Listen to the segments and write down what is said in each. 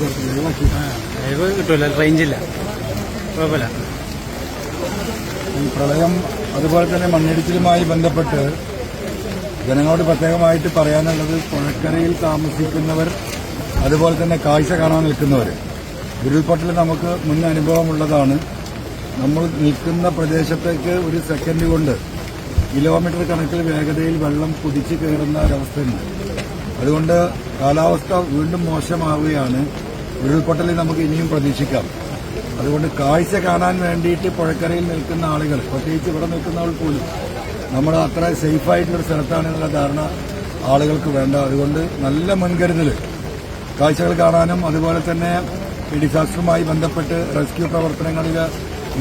Live കിട്ടൂല റേഞ്ചില്ല കുഴപ്പമില്ല. ഈ പ്രളയം അതുപോലെ തന്നെ മണ്ണിടിച്ചിലുമായി ബന്ധപ്പെട്ട് ജനങ്ങളോട് പ്രത്യേകമായിട്ട് പറയാനുള്ളത് പുഴക്കരയിൽ താമസിക്കുന്നവർ അതുപോലെ തന്നെ കാഴ്ച കാണാൻ നിൽക്കുന്നവർ ഉരുൾപൊട്ടൽ നമുക്ക് മുൻ അനുഭവമുള്ളതാണ്. നമ്മൾ നിൽക്കുന്ന പ്രദേശത്തേക്ക് ഒരു സെക്കൻഡ് കൊണ്ട് കിലോമീറ്റർ കണക്കിൽ വേഗതയിൽ വെള്ളം കുതിച്ചു കയറുന്ന ഒരവസ്ഥയുണ്ട്. അതുകൊണ്ട് കാലാവസ്ഥ വീണ്ടും മോശമാവുകയാണ്. ഉരുൾപൊട്ടൽ നമുക്ക് ഇനിയും പ്രതീക്ഷിക്കാം. അതുകൊണ്ട് കാഴ്ച കാണാൻ വേണ്ടിയിട്ട് പുഴക്കരയിൽ നിൽക്കുന്ന ആളുകൾ പ്രത്യേകിച്ച് ഇവിടെ നിൽക്കുന്നവർ പോലും നമ്മൾ അത്ര സേഫായിട്ടുള്ള സ്ഥലത്താണെന്നുള്ള ധാരണ ആളുകൾക്ക് വേണ്ട. അതുകൊണ്ട് നല്ല മുൻകരുതൽ കാഴ്ചകൾ കാണാനും അതുപോലെ തന്നെ ഡിസാസ്റ്ററുമായി ബന്ധപ്പെട്ട് റെസ്ക്യൂ പ്രവർത്തനങ്ങളിൽ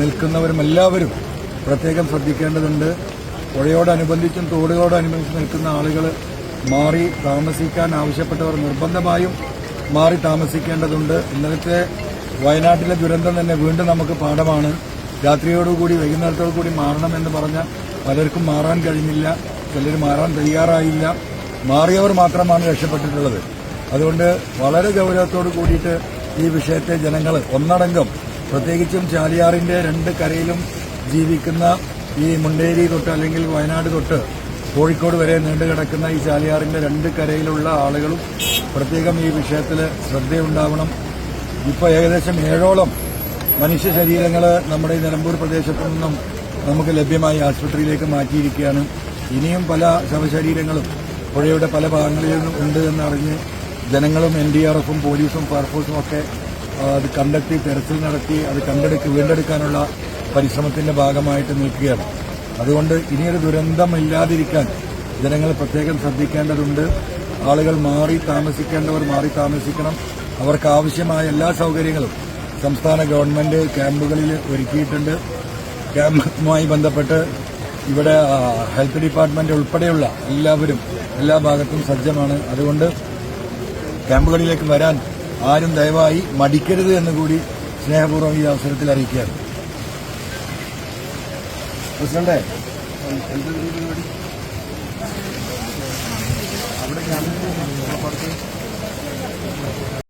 നിൽക്കുന്നവരും എല്ലാവരും പ്രത്യേകം ശ്രദ്ധിക്കേണ്ടതുണ്ട്. പുഴയോടനുബന്ധിച്ചും തോടുകളോടനുബന്ധിച്ചും നിൽക്കുന്ന ആളുകൾ മാറി താമസിക്കാൻ ആവശ്യപ്പെട്ടവർ നിർബന്ധമായും മാറി താമസിക്കേണ്ടതുണ്ട്. ഇന്നലത്തെ വയനാട്ടിലെ ദുരന്തം തന്നെ വീണ്ടും നമുക്ക് പാഠമാണ്. രാത്രിയോടുകൂടി വൈകുന്നേരത്തോടു കൂടി മാറണമെന്ന് പറഞ്ഞ പലർക്കും മാറാൻ കഴിഞ്ഞില്ല. ചിലർ മാറാൻ തയ്യാറായില്ല. മാറിയവർ മാത്രമാണ് രക്ഷപ്പെട്ടിട്ടുള്ളത്. അതുകൊണ്ട് വളരെ ഗൗരവത്തോടു കൂടിയിട്ട് ഈ വിഷയത്തെ ജനങ്ങൾ ഒന്നടങ്കം പ്രത്യേകിച്ചും ചാലിയാറിന്റെ രണ്ട് കരയിലും ജീവിക്കുന്ന ഈ മുണ്ടേരി തൊട്ട് അല്ലെങ്കിൽ വയനാട് തൊട്ട് കോഴിക്കോട് വരെ നീണ്ടുകിടക്കുന്ന ഈ ചാലിയാറിന്റെ രണ്ട് കരയിലുള്ള ആളുകളും പ്രത്യേകം ഈ വിഷയത്തിൽ ശ്രദ്ധയുണ്ടാവണം. ഇപ്പോൾ ഏകദേശം ഏഴോളം മനുഷ്യ ശരീരങ്ങൾ നമ്മുടെ ഈ നിലമ്പൂർ പ്രദേശത്തു നിന്നും നമുക്ക് ലഭ്യമായി ആശുപത്രിയിലേക്ക് മാറ്റിയിരിക്കുകയാണ്. ഇനിയും പല ശവശരീരങ്ങളും പുഴയുടെ പല ഭാഗങ്ങളിൽ നിന്നും ഉണ്ട് എന്നറിഞ്ഞ് ജനങ്ങളും എൻ ഡി ആർ എഫും പോലീസും ഫയർഫോഴ്സും ഒക്കെ അത് കണ്ടെത്തി തെരച്ചിൽ നടത്തി അത് കണ്ടെടുക്ക് വീണ്ടെടുക്കാനുള്ള പരിശ്രമത്തിന്റെ ഭാഗമായിട്ട് നിൽക്കുകയാണ്. അതുകൊണ്ട് ഇനിയൊരു ദുരന്തം ദുരന്തമില്ലാതിരിക്കാൻ ജനങ്ങൾ പ്രത്യേകം ശ്രദ്ധിക്കേണ്ടതുണ്ട്. ആളുകൾ മാറി താമസിക്കേണ്ടവർ മാറി താമസിക്കണം. അവർക്ക് ആവശ്യമായ എല്ലാ സൗകര്യങ്ങളും സംസ്ഥാന ഗവൺമെന്റ് ക്യാമ്പുകളിൽ ഒരുക്കിയിട്ടുണ്ട്. ക്യാമ്പുമായി ബന്ധപ്പെട്ട് ഇവിടെ ഹെൽത്ത് ഡിപ്പാർട്ട്മെന്റ് ഉൾപ്പെടെയുള്ള എല്ലാവരും എല്ലാ ഭാഗത്തും സജ്ജമാണ്. അതുകൊണ്ട് ക്യാമ്പുകളിലേക്ക് വരാൻ ആരും ദയവായി മടിക്കരുത് എന്നുകൂടി സ്നേഹപൂർവം ഈ അവസരത്തിൽ അറിയിക്കുകയാണ്. പ്രസിഡന്റെ എന്തൊരു പരിപാടി? അവിടെ ക്യാമ്പിൽ